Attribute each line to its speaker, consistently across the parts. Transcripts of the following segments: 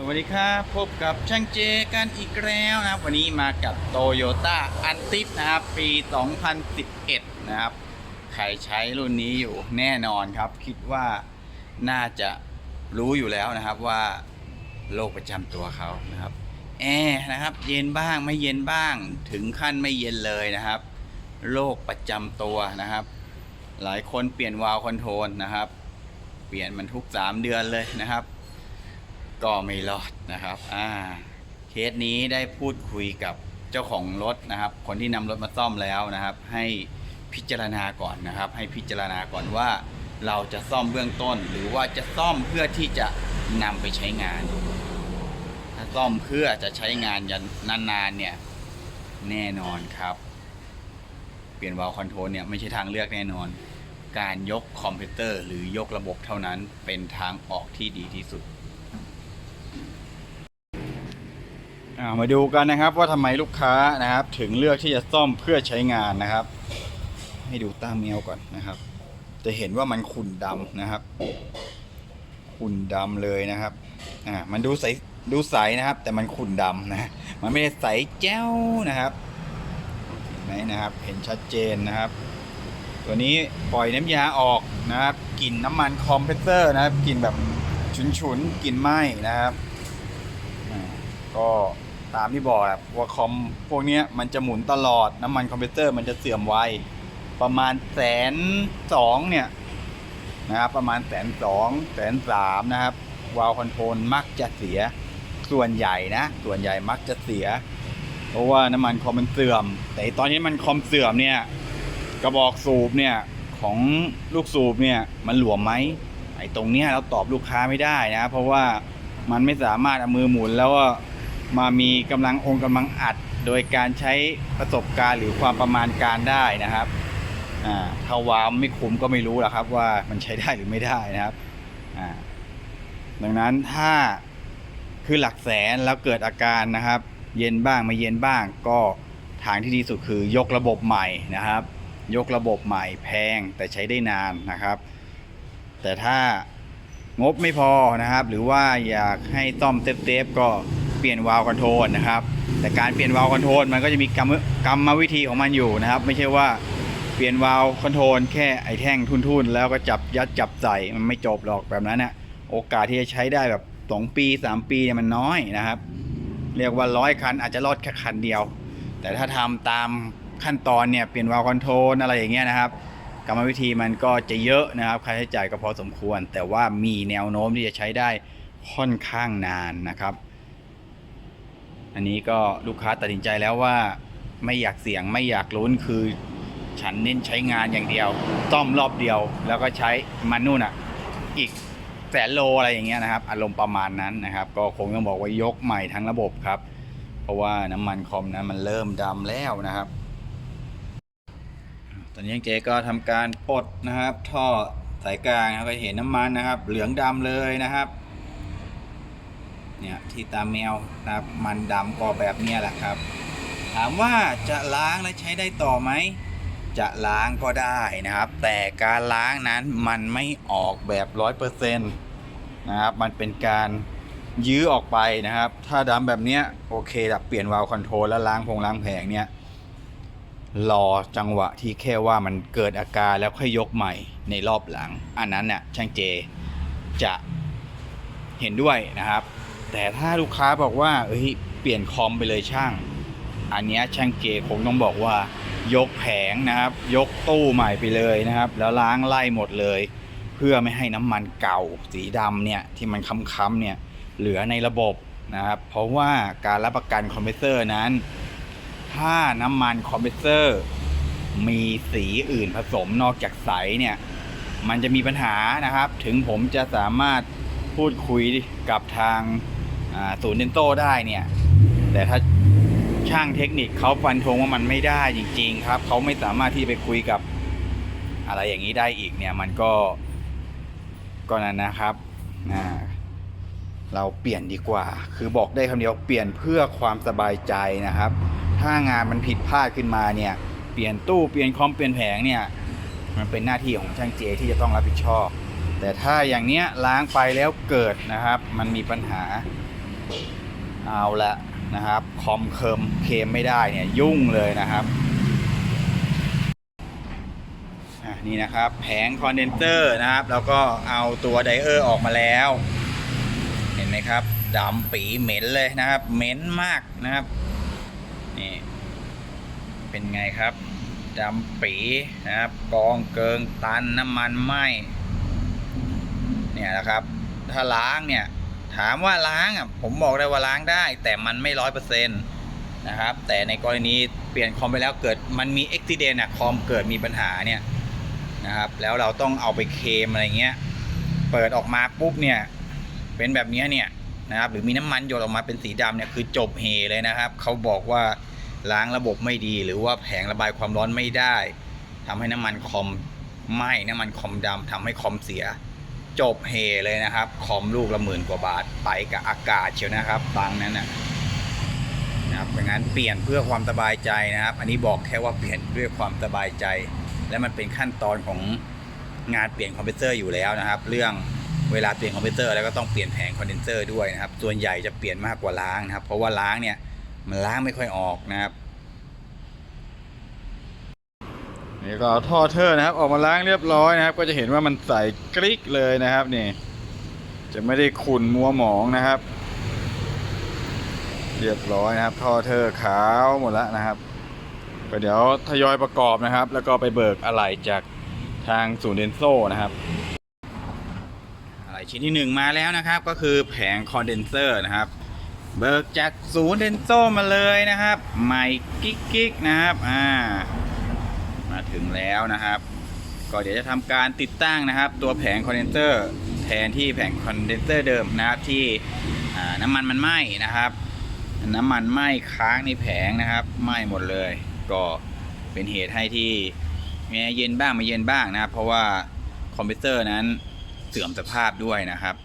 Speaker 1: สวัสดีครับพบกับช่างเจกันอีกแล้วนะครับ วันนี้มากับโตโยต้าอันติสนะครับ ปี 2011 นะครับ ใครใช้รุ่นนี้อยู่แน่นอนครับ คิดว่าน่าจะรู้อยู่แล้วนะครับว่าโรคประจำตัวเขานะครับ แอร์นะครับ เย็นบ้างไม่เย็นบ้างถึงขั้นไม่เย็นเลยนะครับโรคประจำตัวนะครับ หลายคนเปลี่ยนวาล์วคอนโทรลนะครับ เปลี่ยนมันทุก 3 เดือนเลยนะครับ ก็ไม่รอดนะครับอ่าเคสนี้ได้พูดคุยกับเจ้าของรถนะครับ คนที่นำรถมาซ่อมแล้วนะครับ ให้พิจารณาก่อนนะครับ ให้พิจารณาก่อนว่าเราจะซ่อมเบื้องต้น หรือว่าจะซ่อมเพื่อที่จะนำไปใช้งาน ถ้าซ่อมเพื่อจะใช้งานยันนานๆเนี่ยแน่นอนครับ เปลี่ยนวาล์วคอนโทรลเนี่ยไม่ใช่ทางเลือกแน่นอน การยกคอมพิวเตอร์ หรือยกระบบเท่านั้นเป็นทางออกที่ดีที่สุด อ่า มาดูกันนะครับว่าทำไมลูกค้านะครับ ถึงเลือกที่จะซ่อมเพื่อใช้งานนะครับ ให้ดูตาเมลก่อนนะครับ จะเห็นว่ามันขุ่นดำนะครับ ขุ่นดำเลยนะครับอ่ามันดูใสดูใสนะครับ แต่มันขุ่นดำนะมันไม่ได้ใสแจ้วนะครับเห็นไหมนะครับ เห็นชัดเจนนะครับ ตัวนี้ปล่อยน้ำยาออกนะครับกลิ่นน้ำมันคอมเพรสเซอร์นะครับกลิ่นแบบฉุนๆกลิ่นไหม้นะครับอ่าก็ ตามที่บอกแหละว่าคอมพวกนี้มันจะหมุนตลอดน้ำมันคอมพิวเตอร์มันจะเสื่อมไวประมาณแสนสองเนี่ยนะครับประมาณแสนสองแสนสามนะครับวาล์วคอนโทรลมักจะเสียส่วนใหญ่นะ ส่วนใหญ่มักจะเสีย เพราะว่าน้ำมันคอมมันเสื่อม แต่ตอนนี้มันคอมเสื่อมเนี่ยกระบอกสูบเนี่ยของลูกสูบเนี่ยมันหลวมไหมไอ้ตรงเนี้ยเราตอบลูกค้าไม่ได้นะ เพราะว่ามันไม่สามารถเอามือหมุนแล้ว มามีกำลังองค์กำลังอัด โดยการใช้ประสบการณ์หรือความประมาณการได้นะครับถ้าวาวไม่คุมก็ไม่รู้หรอกครับว่ามันใช้ได้หรือไม่ได้นะครับดังนั้นถ้าคือหลักแสนแล้วเกิดอาการนะครับ เย็นบ้างไม่เย็นบ้าง ก็ทางที่ดีสุดคือยกระบบใหม่นะครับ ยกระบบใหม่แพงแต่ใช้ได้นานนะครับ แต่ถ้างบไม่พอนะครับ หรือว่าอยากให้ต้อมเซฟๆก็ เปลี่ยนวาล์วคอนโทรลนะครับ แต่การเปลี่ยนวาล์วคอนโทรลมันก็จะมีกรรมกรรมวิธีของมันอยู่นะครับ ไม่ใช่ว่าเปลี่ยนวาล์วคอนโทรลแค่ไอ้แท่งทุ่นๆ แล้วก็จับยัดจับใส่มันไม่จบหรอกแบบนั้นนะโอกาสที่จะใช้ได้แบบ2ปี 3 ปีเนี่ยมันน้อยนะครับ เรียกว่าร้อยคันอาจจะรอดแค่คันเดียว แต่ถ้าทำตามขั้นตอนเนี่ยเปลี่ยนวาล์วคอนโทรลอะไรอย่างเงี้ยนะครับกรรมวิธีมันก็จะเยอะนะครับค่าใช้จ่ายก็พอสมควร แต่ว่ามีแนวโน้มที่จะใช้ได้ค่อนข้างนานนะครับ อันนี้ก็ลูกค้าตัดสินใจแล้วว่าไม่อยากเสี่ยงไม่อยากลุ้นคือฉันเน้นใช้งานอย่างเดียวต้อมรอบเดียว แล้วก็ใช้มันนู่นอะอีกแสนโลอะไรอย่างเงี้ยนะครับ อารมณ์ประมาณนั้นนะครับ ก็คงต้องบอกว่ายกใหม่ทั้งระบบครับ เพราะว่าน้ำมันคอมนั้นมันเริ่มดำแล้วนะครับ ตอนนี้เจ๊ก็ทำการปลดนะครับ ท่อสายกลางครับก็เห็นน้ำมันนะครับ เหลืองดำเลยนะครับ เนี่ยที่ตาแมวนะครับมันดำก็แบบนี้แหละครับ ถามว่าจะล้างและใช้ได้ต่อไหมจะล้างก็ได้นะครับ แต่การล้างนั้นมันไม่ออกแบบร้อยเปอร์เซ็นต์นะครับมันเป็นการยื้อออกไปนะครับ ถ้าดำแบบนี้โอเคแบบเปลี่ยนวาล์วคอนโทรลแล้วล้างพงล้างแผงเนี่ยรอจังหวะที่แค่ว่ามันเกิดอาการแล้วค่อยยกใหม่ในรอบหลัง อันนั้นน่ะช่างเจจะเห็นด้วยนะครับ แต่ถ้าลูกค้าบอกว่าเอ้ยเปลี่ยนคอมไปเลยช่าง อันนี้ช่างเจคงต้องบอกว่ายกแผงนะครับ ยกตู้ใหม่ไปเลยนะครับ แล้วล้างไล่หมดเลย เพื่อไม่ให้น้ำมันเก่าสีดำเนี่ยที่มันค้ำๆเนี่ยเหลือในระบบนะครับเพราะว่าการรับประกันคอมเพรสเซอร์นั้น ถ้าน้ำมันคอมเพรสเซอร์มีสีอื่นผสมนอกจากใสเนี่ย มันจะมีปัญหานะครับ ถึงผมจะสามารถพูดคุยกับทาง ศูนย์เดนโต้ได้เนี่ย แต่ถ้าช่างเทคนิคเขาฟันธงว่ามันไม่ได้จริง ๆ ครับเขาไม่สามารถที่ไปคุยกับอะไรอย่างนี้ได้อีกเนี่ยมันก็ก็นั่นนะครับเราเปลี่ยนดีกว่า คือบอกได้คำเดียวเปลี่ยนเพื่อความสบายใจนะครับ ถ้างานมันผิดพลาดขึ้นมาเนี่ย เปลี่ยนตู้เปลี่ยนคอมเปลี่ยนแผงเนี่ย มันเป็นหน้าที่ของช่างเจที่จะต้องรับผิดชอบ แต่ถ้าอย่างเนี้ยล้างไปแล้วเกิดนะครับ มันมีปัญหา เอาละนะครับคอมเคิมเคมไม่ได้เนี่ยยุ่งเลยนะครับนี่นะครับแผงคอนเดนเซอร์นะครับ แล้วก็เอาตัวไดเออร์ออกมาแล้ว เห็นไหมครับดำปีเหม็นเลยนะครับ เหม็นมากนะครับนี่เป็นไงครับดำปีนะครับ กองเกิงตันน้ำมันไหมเนี่ยนะครับ ถ้าล้างเนี่ย ถามว่าล้างอะผมบอกได้ว่าล้างได้ แต่มันไม่ร้อยเปอร์เซ็นต์นะครับ แต่ในกรณีเปลี่ยนคอมไปแล้วเกิดมันมีอุบิเหตุอะคอมเกิดมีปัญหาเนี่ยนะครับ แล้วเราต้องเอาไปเคมอะไรเงี้ย เปิดออกมาปุ๊บเนี่ยเป็นแบบเนี้ยเนี่ยนะครับหรือมีน้ำมันหยดออกมาเป็นสีดำเนี่ยคือจบเฮเลยนะครับเขาบอกว่าล้างระบบไม่ดี หรือว่าแผงระบายความร้อนไม่ได้ทำให้น้ำมันคอมไหม้น้ำมันคอมดำทำให้คอมเสีย จบเฮเลยนะครับ คอมลูกละหมื่นกว่าบาท ไปกับอากาศเชียวนะครับตังนั้นนะนะครับดังนั้นเปลี่ยนเพื่อความสบายใจนะครับ อันนี้บอกแค่ว่าเปลี่ยนด้วยความสบายใจ และมันเป็นขั้นตอนของงานเปลี่ยนคอมพิวเตอร์อยู่แล้วนะครับ เรื่องเวลาเปลี่ยนคอมพิวเตอร์แล้วก็ต้องเปลี่ยนแผงคอนเดนเซอร์ด้วยนะครับ ส่วนใหญ่จะเปลี่ยนมากกว่าล้างนะครับ เพราะว่าล้างเนี่ยมันล้างไม่ค่อยออกนะครับ นี่ก็ท่อเทอร์นะครับ ออกมาล้างเรียบร้อยนะครับ ก็จะเห็นว่ามันใสกริกเลยนะครับนี่จะไม่ได้ขุ่นมัวหมองนะครับ เรียบร้อยนะครับ ท่อเทอร์ขาวหมดแล้วนะครับก็เดี๋ยวทยอยประกอบนะครับ แล้วก็ไปเบิกอะไหล่จากทางศูนย์เดนโซนะครับอะไหล่ชิ้นที่หนึ่งมาแล้วนะครับ ก็คือแผงคอนเดนเซอร์นะครับ เบิกจากศูนย์เดนโซมาเลยนะครับใหม่กิ๊กๆนะครับอ่า มาถึงแล้วนะครับ ก็เดี๋ยวจะทำการติดตั้งนะครับ ตัวแผงคอนเดนเซอร์แทนที่แผงคอนเดนเซอร์เดิมนะครับที่น้ำมันมันไหม้นะครับ น้ำมันไหม้ค้างในแผงนะครับไหม้หมดเลย ก็เป็นเหตุให้ที่แม้เย็นบ้างไม่เย็นบ้างนะครับ เพราะว่าคอมพิวเตอร์นั้นเสื่อมสภาพด้วยนะครับ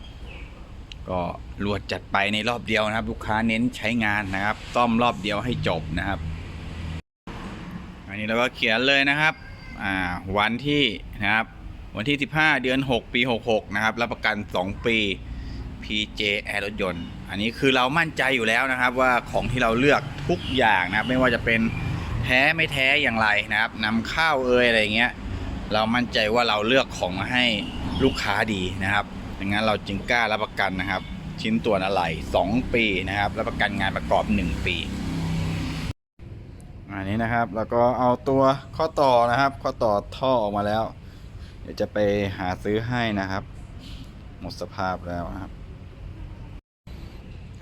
Speaker 1: ก็รวดจัดไปในรอบเดียวนะครับ ลูกค้าเน้นใช้งานนะครับซ่อมรอบเดียวให้จบนะครับ อันนี้เราก็เขียนเลยนะครับวันที่นะครับ วันที่ 15 เดือน 6 ปี 66 นะครับ รับประกัน 2 ปี PJ แอร์รถยนต์ อันนี้คือเรามั่นใจอยู่แล้วนะครับ ว่าของที่เราเลือกทุกอย่างนะครับ ไม่ว่าจะเป็นแท้ไม่แท้อย่างไรนะครับนำข้าวเอยอะไรเงี้ย เรามั่นใจว่าเราเลือกของมาให้ลูกค้าดีนะครับดังนั้นเราจึงกล้ารับประกันนะครับ ชิ้นตัวอะไหล่2ปีนะครับ รับประกันงานประกอบ 1 ปี อันนี้นะครับ แล้วก็เอาตัวข้อต่อนะครับ ข้อต่อท่อออกมาแล้ว เดี๋ยวจะไปหาซื้อให้นะครับ หมดสภาพแล้วนะครับ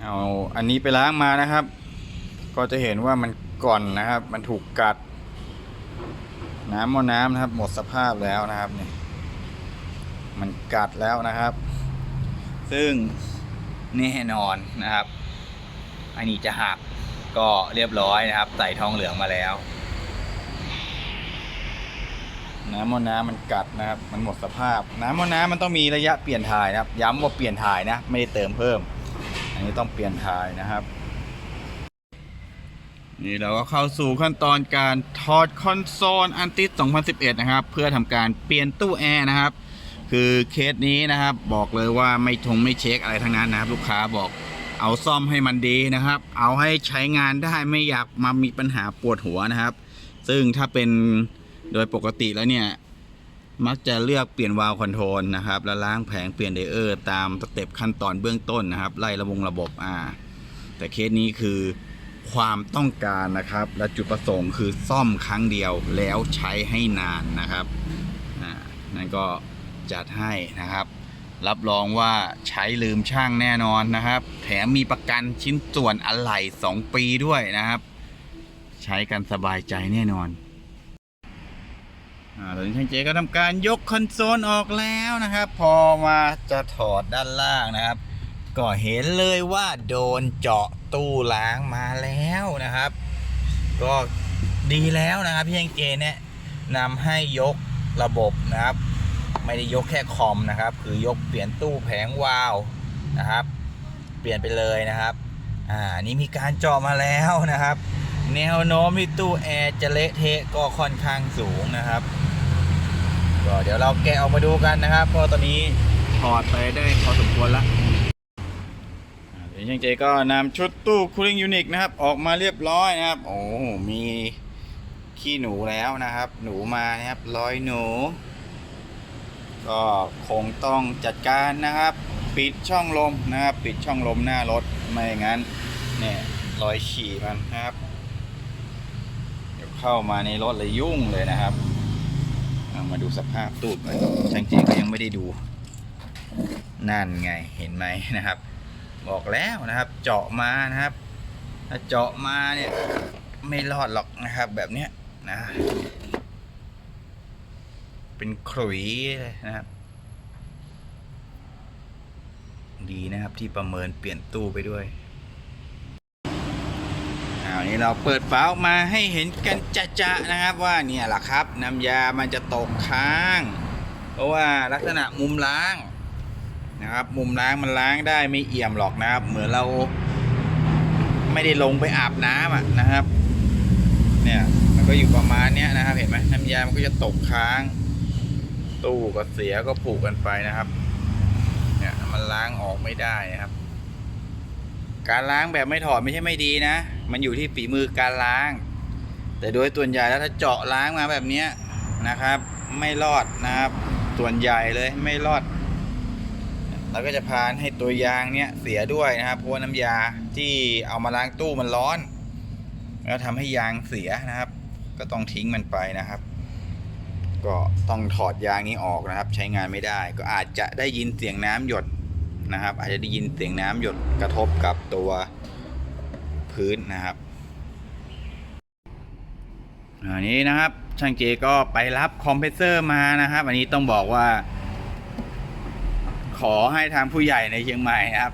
Speaker 1: เอาอันนี้ไปล้างมานะครับ ก็จะเห็นว่ามันก่อนนะครับ มันถูกกัด น้ำมอน้ำนะครับ หมดสภาพแล้วนะครับเนี่ยมันกัดแล้วนะครับ ซึ่งแน่นอนนะครับ อันนี้จะหัก ก็เรียบร้อยนะครับ ใส่ทองเหลืองมาแล้ว น้ำมอน้ำมันกัดนะครับ มันหมดสภาพ น้ำมอน้ำมันต้องมีระยะเปลี่ยนถ่ายนะครับ ย้ำว่าเปลี่ยนถ่ายนะ ไม่ได้เติมเพิ่ม อันนี้ต้องเปลี่ยนถ่ายนะครับนี่เราก็เข้าสู่ขั้นตอนการถอดคอนโซลอันติส2011 นะครับ เพื่อทำการเปลี่ยนตู้แอร์นะครับ คือเคสนี้นะครับ บอกเลยว่าไม่ทงไม่เช็คอะไรทั้งนั้นนะครับ ลูกค้าบอก เอาซ่อมให้มันดีนะครับ เอาให้ใช้งานได้ไม่อยากมามีปัญหาปวดหัวนะครับ ซึ่งถ้าเป็นโดยปกติแล้วเนี่ย มักจะเลือกเปลี่ยนวาล์วคอนโทรลนะครับ แล้วล้างแผงเปลี่ยนไดเออร์ตามสเต็ปขั้นตอนเบื้องต้นนะครับ ไล่ระวงระบบอ่า แต่เคสนี้คือความต้องการนะครับ และจุดประสงค์คือซ่อมครั้งเดียวแล้วใช้ให้นานนะครับอ่านั่นก็จัดให้นะครับ รับรองว่าใช้ลืมช่างแน่นอนนะครับ แถมมีประกันชิ้นส่วนอะไหล่2 ปีด้วยนะครับ ใช้กันสบายใจแน่นอนอ่าตอนนี้ช่างเจก็ทำการยกคอนโซลออกแล้วนะครับ พอมาจะถอดด้านล่างนะครับ ก็เห็นเลยว่าโดนเจาะตู้ล้างมาแล้วนะครับ ก็ดีแล้วนะครับพี่ยังเจเนี่ยนำให้ยกระบบนะครับ ไม่ได้ยกแค่คอมนะครับ คือยกเปลี่ยนตู้แผงวาล์วนะครับ เปลี่ยนไปเลยนะครับอ่านี่มีการเจาะมาแล้วนะครับ แนวโน้มที่ตู้แอร์จะเละเทะก็ค่อนข้างสูงนะครับก็เดี๋ยวเราแกะออกมาดูกันนะครับเพราะตอนนี้ถอดไปได้พอสมควรละอ่าเช่างเจก็นำชุดตู้คูลิ่งยูนิคนะครับ ออกมาเรียบร้อยนะครับ โอ้มีขี้หนูแล้วนะครับ หนูมานะครับ ร้อยหนู ก็คงต้องจัดการนะครับ ปิดช่องลมนะครับ ปิดช่องลมหน้ารถไม่อย่างนั้นเนี่ยรอยฉี่มันนะครับ เดี๋ยวเข้ามาในรถเลยยุ่งเลยนะครับมาดูสภาพตูดมันช่างเจก็ยังไม่ได้ดูนั่นไงเห็นไหมนะครับ บอกแล้วนะครับ เจาะมานะครับถ้าเจาะมาเนี่ยไม่รอดหรอกนะครับแบบเนี้ยนะ เป็นขลุยเลยนะครับ ดีนะครับที่ประเมินเปลี่ยนตู้ไปด้วยเอานี้เราเปิดฝาออกมาให้เห็นกันจะๆนะครับว่าเนี่ยแหละครับ น้ำยามันจะตกค้าง เพราะว่าลักษณะมุมล้างนะครับ มุมล้างมันล้างได้ไม่เอี่ยมหรอกนะครับ เหมือนเราไม่ได้ลงไปอาบน้ำอะนะครับ เนี่ยมันก็อยู่ประมาณเนี้ยนะครับ เห็นไหมน้ำยามันก็จะตกค้าง ตู้ก็เสียก็ผูกกันไปนะครับ เนี่ยมันล้างออกไม่ได้นะครับ การล้างแบบไม่ถอดไม่ใช่ไม่ดีนะ มันอยู่ที่ฝีมือการล้าง แต่โดยส่วนใหญ่แล้วถ้าเจาะล้างมาแบบนี้นะครับ ไม่รอดนะครับ ส่วนใหญ่เลยไม่รอดเราก็จะพานให้ตัวยางเนี้ยเสียด้วยนะครับเพราะน้ำยาที่เอามาล้างตู้มันร้อน แล้วทำให้ยางเสียนะครับ ก็ต้องทิ้งมันไปนะครับ ก็ต้องถอดยางนี้ออกนะครับ ใช้งานไม่ได้ ก็อาจจะได้ยินเสียงน้ำหยดนะครับ อาจจะได้ยินเสียงน้ำหยดกระทบกับตัวพื้นนะครับอันนี้นะครับช่างเจก็ไปรับคอมเพรสเซอร์มานะครับ อันนี้ต้องบอกว่า ขอให้ทางผู้ใหญ่ในเชียงใหม่นะครับ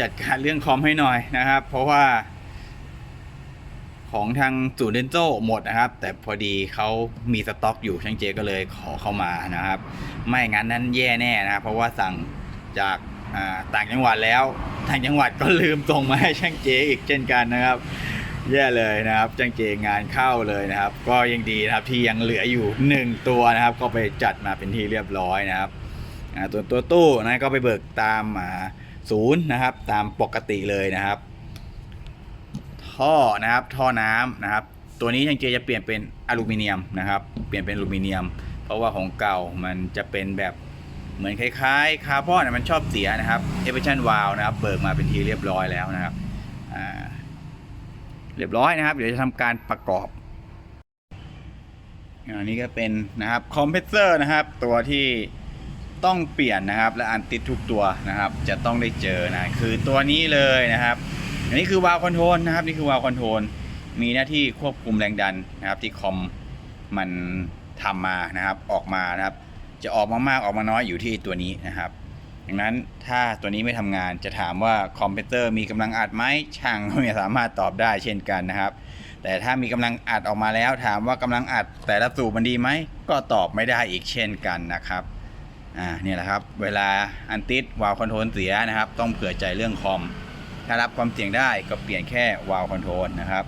Speaker 1: จัดการเรื่องคอมให้หน่อยนะครับ เพราะว่า ของทางศูนเดนโซหมดนะครับ แต่พอดีเขามีสต็อกอยู่ช่างเจก็เลยขอเข้ามานะครับ ไม่งั้นนั้นแย่แน่นะครับ เพราะว่าสั่งจากต่างจังหวัดแล้วทางจังหวัดก็ลืมส่งมาให้ช่างเจอีกเช่นกันนะครับ แย่เลยนะครับช่างเจงานเข้าเลยนะครับ ก็ยังดีนะครับที่ยังเหลืออยู่หนึ่งตัวนะครับ ก็ไปจัดมาเป็นที่เรียบร้อยนะครับตัวตัวตู้นะก็ไปเบิกตามศูนย์นะครับ ตามปกติเลยนะครับ ท่อนะครับท่อน้ำนะครับ ตัวนี้ช่างเจจะเปลี่ยนเป็นอลูมิเนียมนะครับ เปลี่ยนเป็นอลูมิเนียม เพราะว่าของเก่ามันจะเป็นแบบเหมือนคล้ายๆคาร์บอนนะมันชอบเสียนะครับเอเ s ชันวาลนะครับเบิกมาเป็นทีเรียบร้อยแล้วนะครับเรียบร้อยนะครับ เดี๋ยวจะทำการประกอบอันนี้ก็เป็นนะครับคอมเพรสเซอร์นะครับ ตัวที่ต้องเปลี่ยนนะครับ และอันติดทุกตัวนะครับ จะต้องได้เจอนะคือตัวนี้เลยนะครับ อันนี้คือวาล์วคอนโทรลนะครับนี่คือวาล์วคอนโทรลมีหน้าที่ควบคุมแรงดันนะครับ ที่คอมมันทำมานะครับออกมานะครับ จะออกมามากออกมาน้อยอยู่ที่ตัวนี้นะครับดังนั้นถ้าตัวนี้ไม่ทำงานจะถามว่าคอมเพรสเซอร์มีกำลังอัดไหมช่างก็ไม่สามารถตอบได้เช่นกันนะครับ แต่ถ้ามีกำลังอัดออกมาแล้ว ถามว่ากำลังอัดแต่ละสูบมันดีไหมก็ตอบไม่ได้อีกเช่นกันนะครับอ่าเนี่ยแหละครับ เวลาอันติดวาล์วคอนโทรลเสียนะครับ ต้องเผื่อใจเรื่องคอม ถ้ารับความเสี่ยงได้ก็เปลี่ยนแค่วาล์วคอนโทรลนะครับ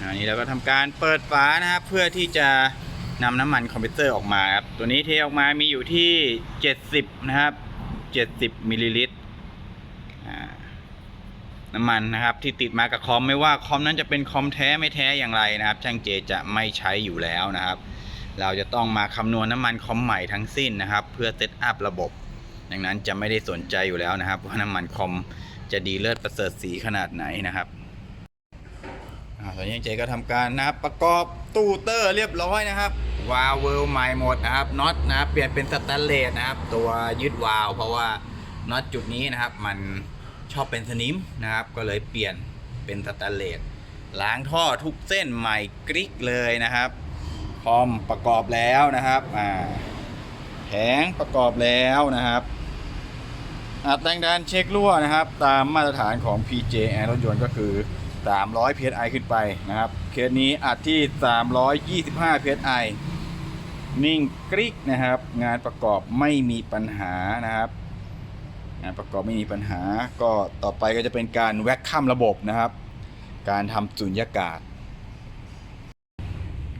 Speaker 1: อันนี้เราก็ทำการเปิดฝานะครับเพื่อที่จะนำน้ำมันคอมเพรสเซอร์ออกมาครับตัวนี้เทออกมามีอยู่ที่ 70 นะครับ 70มิลลิลิตรน้ำมันนะครับที่ติดมากับคอมไม่ว่าคอมนั้นจะเป็นคอมแท้ไม่แท้อย่างไรนะครับ ช่างเจจะไม่ใช้อยู่แล้วนะครับ เราจะต้องมาคำนวณน้ำมันคอมใหม่ทั้งสิ้นนะครับ เพื่อเซตอัพระบบ ดังนั้นจะไม่ได้สนใจอยู่แล้วนะครับ ว่าน้ำมันคอมจะดีเลิศประเสริฐสีขนาดไหนนะครับอ่าตอนนี้เจก็ทำการนะครับประกอบตู้เตอร์เรียบร้อยนะครับ วาล์วเวลใหม่หมดนะครับน็อตนะครับเปลี่ยนเป็นสแตนเลสนะครับ ตัวยึดวาล์วเพราะว่าน็อตจุดนี้นะครับ มันชอบเป็นสนิมนะครับ ก็เลยเปลี่ยนเป็นสแตนเลสล้างท่อทุกเส้นใหม่กริกเลยนะครับคอมประกอบแล้วนะครับอ่าแผงประกอบแล้วนะครับ แรงดันเช็ครั่วนะครับ ตามมาตรฐานของ PJ แอร์รถยนต์ก็คือ 300 psi ขึ้นไปนะครับ เคสนี้อัดที่ 325 psi นิ่งกริกนะครับ งานประกอบไม่มีปัญหานะครับ งานประกอบไม่มีปัญหา ก็ต่อไปก็จะเป็นการแว็กคัมระบบนะครับ การทำสุญญากาศ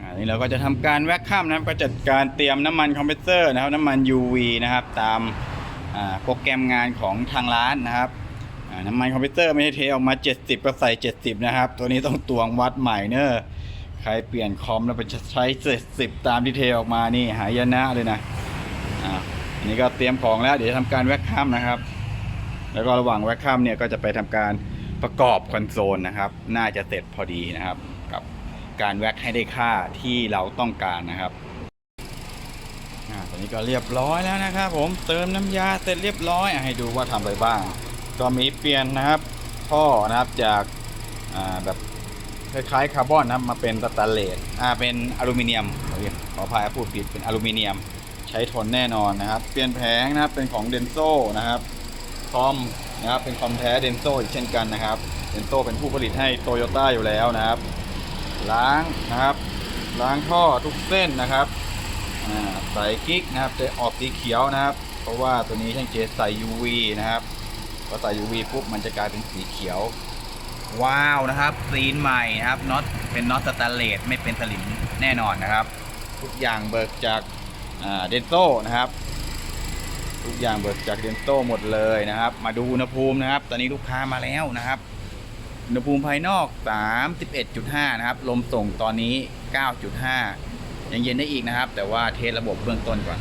Speaker 1: อันนี้เราก็จะทำการแวกข้ามนะครับก็จัดการเตรียมน้ำมันคอมเพรสเซอร์นะครับน้ำมัน UV นะครับตาม โปรแกรมงานของทางร้านนะครับน้ำมันคอมพิวเตอร์ไม่ได้เทออกมา 70 ก็ใส่ 70 นะครับ ตัวนี้ต้องตวงวัดใหม่เนอะใครเปลี่ยนคอมแล้วไปใช้ 70 ตามที่เทออกมานี่หายนะเลยนะอ่าอันนี้ก็เตรียมของแล้วเดี๋ยวทำการแว็กคัมนะครับ แล้วก็ระหว่างแว็กคัมเนี่ยก็จะไปทำการประกอบคอนโซลนะครับ น่าจะเสร็จพอดีนะครับ กับการแวกให้ได้ค่าที่เราต้องการนะครับ ก็เรียบร้อยแล้วนะครับผมเติมน้ำยาเสร็จเรียบร้อยให้ดูว่าทำอะไรบ้าง ก็มีเปลี่ยนนะครับท่อนะครับจากแบบคล้ายๆคาร์บอนนะมาเป็นสแตนเลสอ่าเป็นอลูมิเนียมขออภัยพูดผิดเป็นอลูมิเนียม ใช้ทนแน่นอนนะครับเปลี่ยนแผงนะครับเป็นของเดนโซนะครับคอมนะครับเป็นคอมแท้เดนโซอีกเช่นกันนะครับเดนโซเป็นผู้ผลิตให้โตโยต้าอยู่แล้วนะครับ ล้างนะครับ ล้างท่อทุกเส้นนะครับ อ่าใส่กิ๊กนะครับจะออกสีเขียวนะครับ เพราะว่าตัวนี้ช่างเจใส่ UV นะครับพอใส่ UV ปุ๊บมันจะกลายเป็นสีเขียว ว้าวนะครับซีนใหม่นะครับน็อตเป็นน็อตสแตนเลสไม่เป็นสลิมแน่นอนนะครับ ทุกอย่างเบิกจากเดนโซนะครับ ทุกอย่างเบิกจากเดนโซหมดเลยนะครับ มาดูอุณหภูมินะครับ ตอนนี้ลูกค้ามาแล้วนะครับอุณหภูมิภายนอก 31.5 นะครับ ลมส่งตอนนี้ 9.5 ยังเย็นได้อีกนะครับ แต่ว่าเทสระบบเบื้องต้นก่อน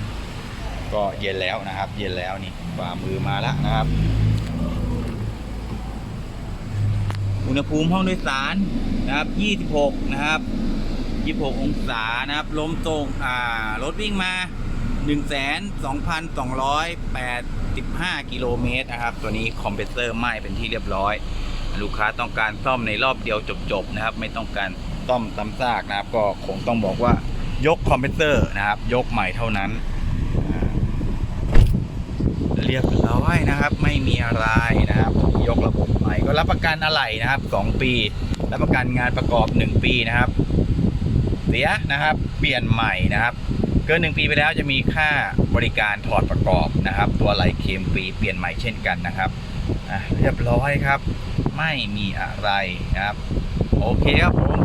Speaker 1: ก็เย็นแล้วนะครับ เย็นแล้วนี่ฝ่ามือมาแล้วนะครับ อุณหภูมิห้องโดยสารนะครับ 26 นะครับ 26 องศานะครับ ลมตรงอ่ารถวิ่งมา12,285 กิโลเมตรนะครับ ตัวนี้คอมเพรสเซอร์ไหม้เป็นที่เรียบร้อย ลูกค้าต้องการซ่อมในรอบเดียวจบๆนะครับ ไม่ต้องการซ่อมซ้ำซากนะครับ ก็คงต้องบอกว่า ยกคอมเพรสเซอร์นะครับ ยกใหม่เท่านั้น เรียบร้อยนะครับ ไม่มีอะไรนะครับ ยกระบบใหม่ก็รับประกันอะไหล่นะครับ 2 ปี รับประกันงานประกอบ 1 ปีนะครับเสียนะครับ เปลี่ยนใหม่นะครับ เกินหนึ่งปีไปแล้วจะมีค่าบริการถอดประกอบนะครับ ตัวไหลเคลมฟรีเปลี่ยนใหม่เช่นกันนะครับเรียบร้อยครับ ไม่มีอะไรนะครับ โอเคครับผม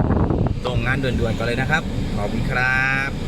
Speaker 1: ส่งงานด่วนๆกันเลยนะครับ ขอบคุณครับ